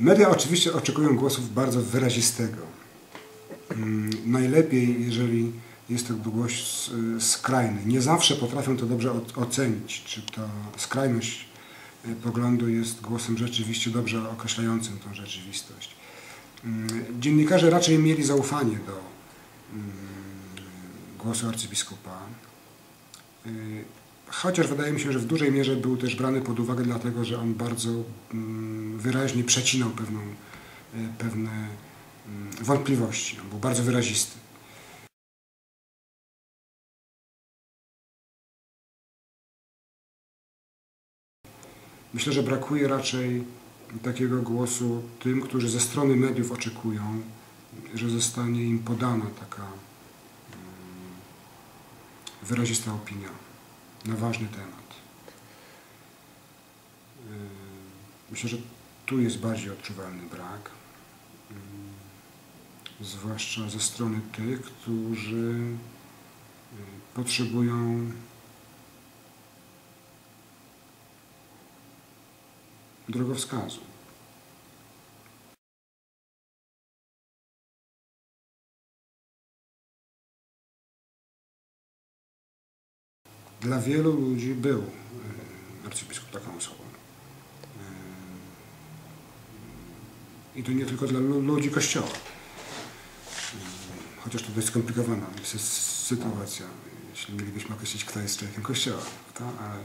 Media oczywiście oczekują głosów bardzo wyrazistego. Mm, Najlepiej, jeżeli jest to głos y, skrajny. Nie zawsze potrafią to dobrze ocenić, czy ta skrajność y, poglądu jest głosem rzeczywiście dobrze określającym tą rzeczywistość. Mm, Dziennikarze raczej mieli zaufanie do mm, głosu arcybiskupa. Chociaż wydaje mi się, że w dużej mierze był też brany pod uwagę, dlatego że on bardzo mm, wyraźnie przecinał pewną, y, pewne mm, wątpliwości. On był bardzo wyrazisty. Myślę, że brakuje raczej takiego głosu tym, którzy ze strony mediów oczekują, że zostanie im podana taka mm, wyrazista opinia na ważny temat. Yy, Myślę, że tu jest bardziej odczuwalny brak, yy, zwłaszcza ze strony tych, którzy yy, potrzebują drogowskazu. Dla wielu ludzi był e, arcybiskup taką osobą. E, I to nie tylko dla lu- ludzi Kościoła. E, Chociaż to dość skomplikowana jest sytuacja, jeśli mielibyśmy określić, kto jest człowiekiem Kościoła, prawda? ale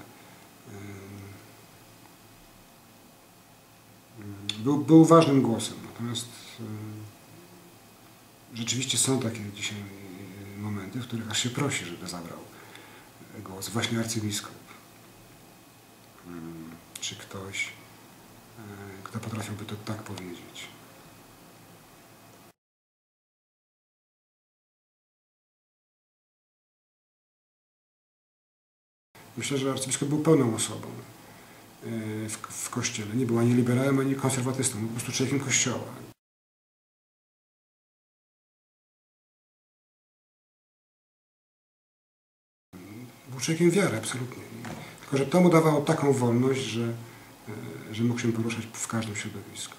był, był ważnym głosem. Natomiast rzeczywiście są takie dzisiaj momenty, w których aż się prosi, żeby zabrał głos właśnie arcybiskup. Mm, Czy ktoś, e, kto potrafiłby to tak powiedzieć. Myślę, że arcybiskup był pełną osobą e, w, w kościele. Nie był ani liberałem, ani konserwatystą. Był po prostu człowiekiem kościoła. Był człowiekiem wiary, absolutnie. Tylko, że to mu dawało taką wolność, że, e, że mógł się poruszać w każdym środowisku.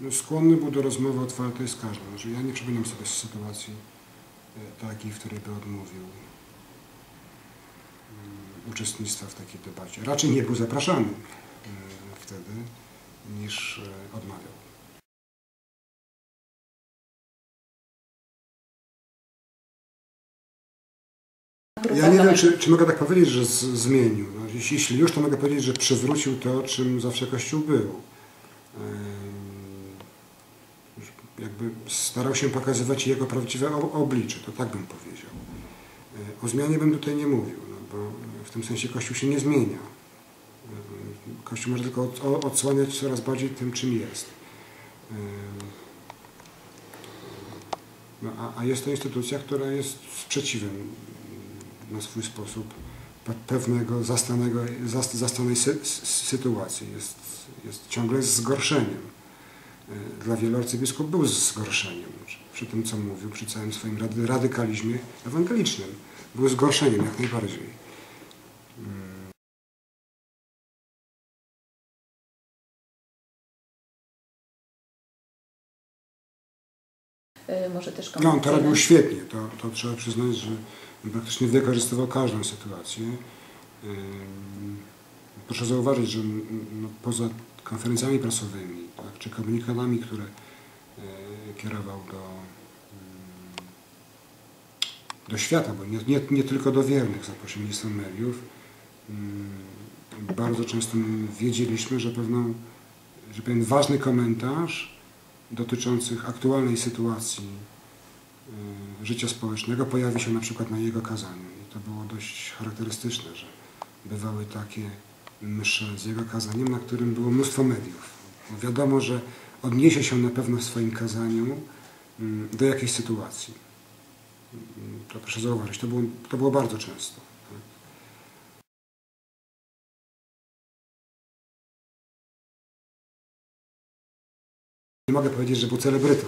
No, Skłonny był do rozmowy otwartej z każdym. Znaczy, ja nie przypominam sobie sytuacji e, takiej, w której by odmówił mm, uczestnictwa w takiej debacie. Raczej nie był zapraszany e, wtedy, niż e, Ja nie wiem, czy, czy mogę tak powiedzieć, że z, zmienił. No, jeśli, już, to mogę powiedzieć, że przywrócił to, czym zawsze Kościół był. Jakby starał się pokazywać jego prawdziwe oblicze, to tak bym powiedział. E, O zmianie bym tutaj nie mówił, no, bo w tym sensie Kościół się nie zmienia. Kościół może tylko odsłaniać coraz bardziej tym, czym jest. No, a, a jest to instytucja, która jest sprzeciwem na swój sposób pe- pewnego zastanego, zast- zastanej sy, sy, sytuacji. Jest, jest ciągle zgorszeniem. E, Dla wielu arcybiskup był zgorszeniem przy- tym, co mówił, przy całym swoim rady, radykalizmie ewangelicznym. Był zgorszeniem jak najbardziej. Y, Może też No, on to robił świetnie, to, to trzeba przyznać, że praktycznie wykorzystywał każdą sytuację. Proszę zauważyć, że no, poza konferencjami prasowymi tak, czy komunikatami, które e, kierował do, do świata, bo nie, nie, nie tylko do wiernych za pośrednictwem mediów, bardzo często wiedzieliśmy, że, pewną, że pewien ważny komentarz dotyczących aktualnej sytuacji życia społecznego pojawi się na przykład na jego kazaniu. I to było dość charakterystyczne, że bywały takie msze z jego kazaniem, na którym było mnóstwo mediów. Wiadomo, że odniesie się na pewno w swoim kazaniu mm, do jakiejś sytuacji. Mm, To proszę zauważyć, to było, to było bardzo często. tak. Nie mogę powiedzieć, że był celebrytą.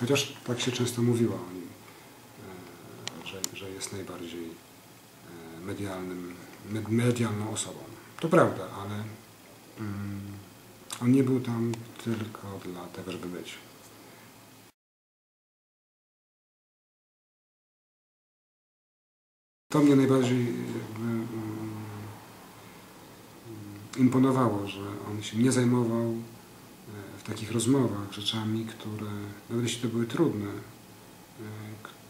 Chociaż tak się często mówiło o nim, e, że, że jest najbardziej e, medialnym, med- medialną osobą. To prawda, ale mm, on nie był tam tylko dla tego, żeby być. To mnie najbardziej jakby, mm, imponowało, że on się nie zajmował e, w takich rozmowach rzeczami, które, nawet jeśli to były trudne, e,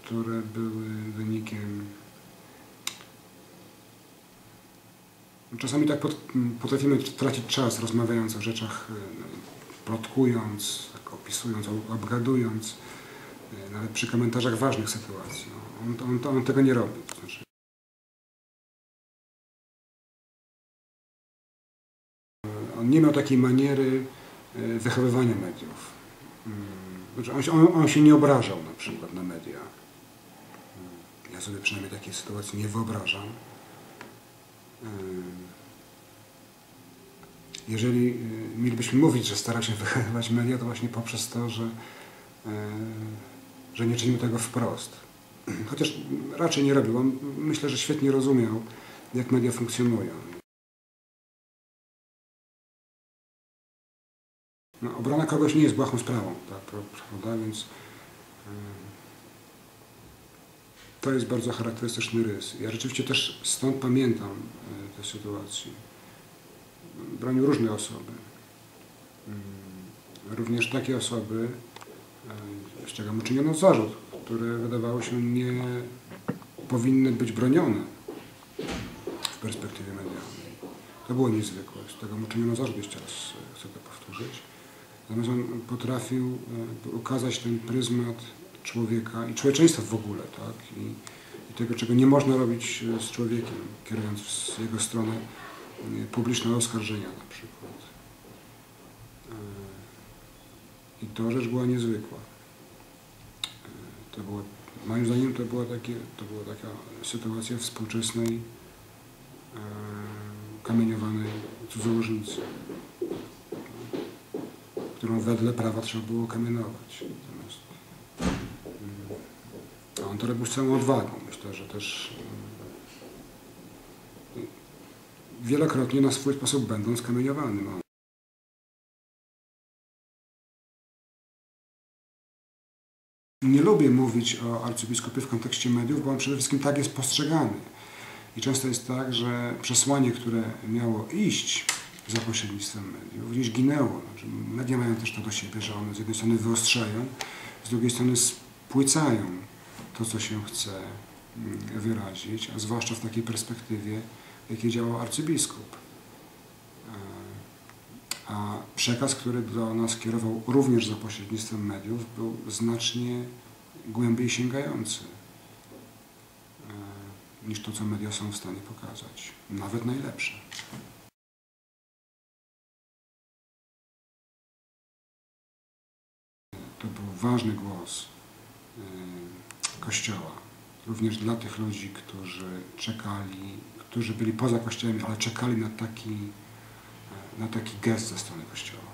które były wynikiem. Czasami tak pot, potrafimy tracić czas rozmawiając o rzeczach, e, no, plotkując, tak opisując, obgadując, e, nawet przy komentarzach ważnych sytuacji. No, on, on, on tego nie robi. Znaczy, on nie miał takiej maniery e, wychowywania mediów. Mm, Znaczy on, się- nie obrażał na przykład na media. Mm, Ja sobie przynajmniej takiej sytuacji nie wyobrażam. Ym, Jeżeli y, mielibyśmy mówić, że stara się wychowywać media, to właśnie poprzez to, że, y, że nie czynimy tego wprost. Chociaż raczej nie robił. On myślę, że świetnie rozumiał, jak media funkcjonują. No, obrona kogoś nie jest błahą sprawą, tak, pra- prawda? Więc to jest bardzo charakterystyczny rys. Ja rzeczywiście też stąd pamiętam y, tę sytuację. Bronił różne osoby. Y, Również takie osoby, z czego mu czyniono zarzut, które wydawało się nie powinny być bronione w perspektywie medialnej. To było niezwykłe. Z tego mu czyniono zarzut, jeszcze raz chcę to powtórzyć. Natomiast on potrafił e, ukazać ten pryzmat człowieka i człowieczeństwa w ogóle, tak? I, I tego, czego nie można robić e, z człowiekiem, kierując w jego stronę e, publiczne oskarżenia na przykład. E, I to rzecz była niezwykła. E, To było, moim zdaniem to była, takie, to była taka sytuacja współczesnej e, kamieniowanej cudzołożnicy którą wedle prawa trzeba było kamienować. Natomiast mm, a on to robił z całą odwagą. Myślę, że też mm, wielokrotnie na swój sposób będąc kamieniowanym. Nie lubię mówić o arcybiskupie w kontekście mediów, bo on przede wszystkim tak jest postrzegany. I często jest tak, że przesłanie, które miało iść za pośrednictwem mediów, gdzieś ginęło. Znaczy, media mają też to do siebie, że one z jednej strony wyostrzają, z drugiej strony spłycają to, co się chce mm, wyrazić, a zwłaszcza w takiej perspektywie, w jakiej działał arcybiskup. E, A przekaz, który do nas kierował również za pośrednictwem mediów, był znacznie głębiej sięgający e, niż to, co media są w stanie pokazać. Nawet najlepsze. To był ważny głos y, Kościoła. Również dla tych ludzi, którzy czekali, którzy byli poza Kościołem, ale czekali na taki, na taki gest ze strony Kościoła.